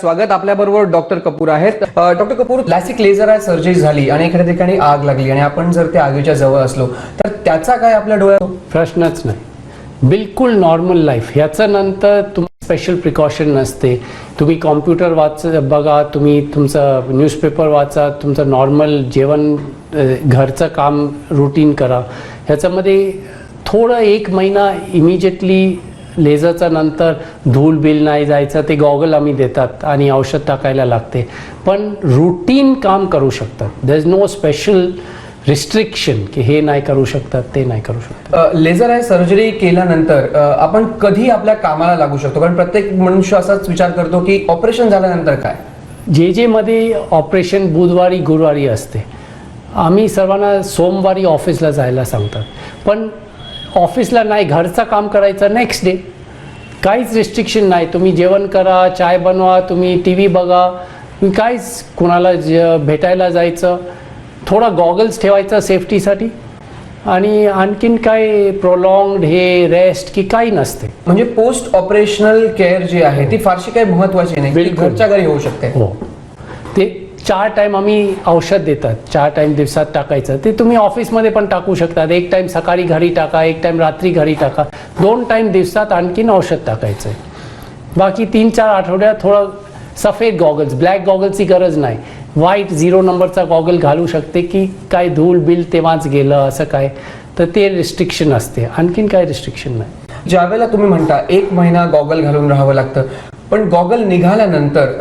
स्वागत आपल्याबरोबर डॉक्टर कपूर आहेत. डॉक्टर कपूर क्लासिक लेझर आहे सर्जरी झाली आणि एखाद्या ठिकाणी आग लागली आणि आपण जर त्या आगीच्या जवळ असलो तर त्याचा काय आपल्या डोळ्यात? प्रश्नच नाही. बिलकुल नॉर्मल लाईफ ह्याचं नंतर तुम्ही स्पेशल प्रिकॉशन नसते. तुम्ही कॉम्प्युटर वाच बघा तुम्ही तुमचं न्यूजपेपर वाचा तुमचं नॉर्मल जेवण घरचं काम रुटीन करा. ह्याच्यामध्ये थोडं एक महिना इमिजिएटली लेझरचा नंतर धूल बिल नाही जायचं ते गॉगल आम्ही देतात आणि औषध टाकायला लागते. पण रुटीन काम करू शकतात. There is no special restriction की हे नाही करू शकतात ते नाही करू शकतात. लेझर आहे सर्जरी केल्यानंतर आपण कधी आपल्या कामाला लागू शकतो. कारण प्रत्येक मनुष्य असाच विचार करतो की ऑपरेशन झाल्यानंतर काय? जे जे मध्ये ऑपरेशन बुधवारी गुरुवारी असते. आम्ही सर्वांना सोमवारी ऑफिसला जायला सांगतात. पण ऑफिसला नाही घरचं काम करायचं नेक्स्ट डे काहीच रिस्ट्रिक्शन नाही. तुम्ही जेवण करा चाय बनवा तुम्ही टी व्ही बघा. तुम्ही काहीच कुणाला ज भेटायला जायचं. थोडा गॉगल्स ठेवायचा सेफ्टीसाठी आणि आणखीन काय प्रोलॉंगड हे रेस्ट की काही नसते. म्हणजे पोस्ट ऑपरेशनल केअर जी आहे ती फारशी काही महत्वाची नाही. घरच्या घरी होऊ शकते. हो. ते चार टाईम आम्ही औषध देतात. चार टाईम दिवसात टाकायचं. ते तुम्ही ऑफिसमध्ये पण टाकू शकतात. एक टाईम सकाळी घरी टाका एक टाईम रात्री घरी टाका. दोन टाईम दिवसात आणखीन औषध टाकायचं आहे बाकी तीन चार आठवड्यात थोडं सफेद गॉगल्स ब्लॅक गॉगल्सची गरज नाही. व्हाईट झिरो नंबरचा गॉगल घालू शकते की काय धूळ बिल तेव्हाच गेलं असं काय. तर ते रिस्ट्रिक्शन असते. आणखीन काय रिस्ट्रिक्शन नाही. ज्यावेळेला तुम्ही म्हणता एक महिना गॉगल घालून राहावं लागतं. पण गॉगल निघाल्यानंतर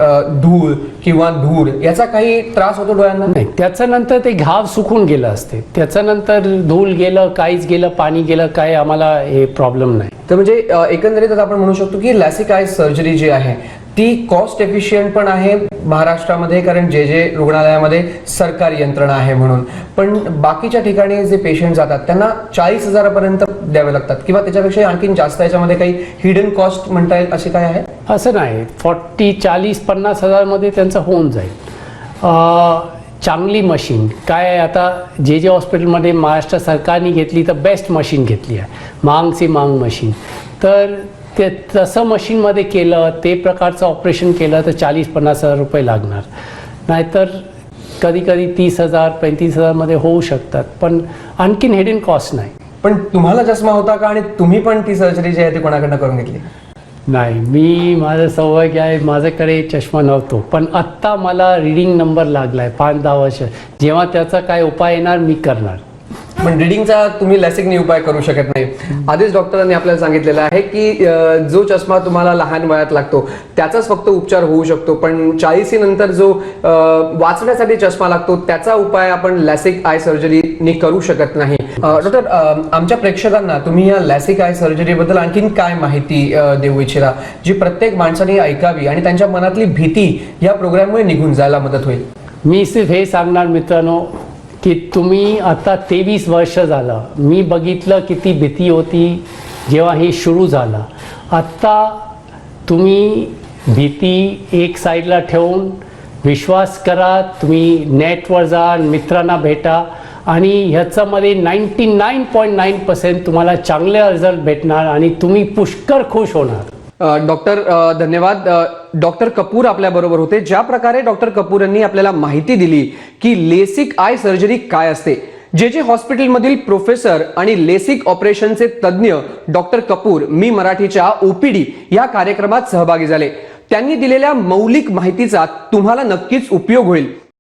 धूळ किंवा धूर याचा काही त्रास होतो डोळ्यांना? नाही त्याच्यानंतर ते घाव सुकून गेलं असते. त्याच्यानंतर धूळ गेलं काहीच गेलं पाणी गेलं काय आम्हाला हे प्रॉब्लेम नाही. तर म्हणजे अ, एकंदरीत आता आपण म्हणू शकतो की लॅसिक आय सर्जरी जी आहे ती कॉस्ट एफिशियंट पण आहे महाराष्ट्रामध्ये कारण जे जे रुग्णालयामध्ये सरकारी यंत्रणा आहे म्हणून. पण बाकीच्या ठिकाणी जे पेशंट जातात त्यांना चाळीस हजारापर्यंत द्यावे लागतात किंवा त्याच्यापेक्षा आणखीन जास्त याच्यामध्ये काही हिडन कॉस्ट म्हणता येईल असे काय आहे? असं नाही. फॉर्टी चाळीस पन्नास हजारमध्ये त्यांचं होऊन जाईल. चांगली मशीन काय आहे आता जे जे हॉस्पिटलमध्ये महाराष्ट्र सरकारने घेतली तर बेस्ट मशीन घेतली आहे. महागची महाग मशीन तर ते तसं मशीनमध्ये केलं ते प्रकारचं ऑपरेशन केलं तर चाळीस पन्नास हजार रुपये लागणार. नाहीतर कधी कधी तीस हजार पैंतीस हजारमध्ये होऊ शकतात पण आणखीन हेडन कॉस्ट नाही. पण तुम्हाला चष्मा होता का आणि तुम्ही पण ती सर्जरी जी आहे ती कोणाकडनं करून घेतली? नाही मी माझं सौभाग्य आहे माझ्याकडे चष्मा नव्हतो पण आत्ता मला रिडिंग नंबर लागला आहे पाच दहा वर्ष. जेव्हा त्याचा काय उपाय येणार मी करणार. पण रिडिंगचा तुम्ही लॅसिकने उपाय करू शकत नाही. आधीच डॉक्टरांनी आपल्याला सांगितलेलं आहे की जो चष्मा तुम्हाला लहान वयात लागतो त्याचाच फक्त उपचार होऊ शकतो. पण चाळीसी नंतर जो वाचण्यासाठी चष्मा लागतो त्याचा उपाय आपण लॅसिक आय सर्जरीने करू शकत नाही. अ, डॉक्टर आमच्या प्रेक्षकांना तुम्ही या लॅसिक आय सर्जरीबद्दल आणखीन काय माहिती देऊ इच्छिता जी प्रत्येक माणसाने ऐकावी आणि त्यांच्या मनातली भीती या प्रोग्राममुळे निघून जायला मदत होईल? मी सिर्फ हे सांगणार मित्रांनो की तुम्ही आता तेवीस वर्ष झालं. मी बघितलं किती भीती होती जेव्हा हे सुरू झालं. आत्ता तुम्ही भीती एक साईडला ठेवून विश्वास करा तुम्ही नेटवर जा मित्रांना भेटा आणि ह्याच्यामध्ये ninety nine point nine percent तुम्हाला चांगले रिझल्ट भेटणार आणि तुम्ही पुष्कळ खुश होणार. डॉक्टर धन्यवाद. डॉक्टर कपूर आपल्या बरोबर होते. ज्या प्रकारे डॉक्टर कपूर यांनी आपल्याला माहिती दिली की लेसिक आय सर्जरी काय असते. जे जे हॉस्पिटलमधील प्रोफेसर आणि लेसिक ऑपरेशनचे तज्ज्ञ डॉक्टर कपूर मी मराठीच्या ओपीडी या कार्यक्रमात सहभागी झाले. त्यांनी दिलेल्या मौलिक माहितीचा तुम्हाला नक्कीच उपयोग होईल.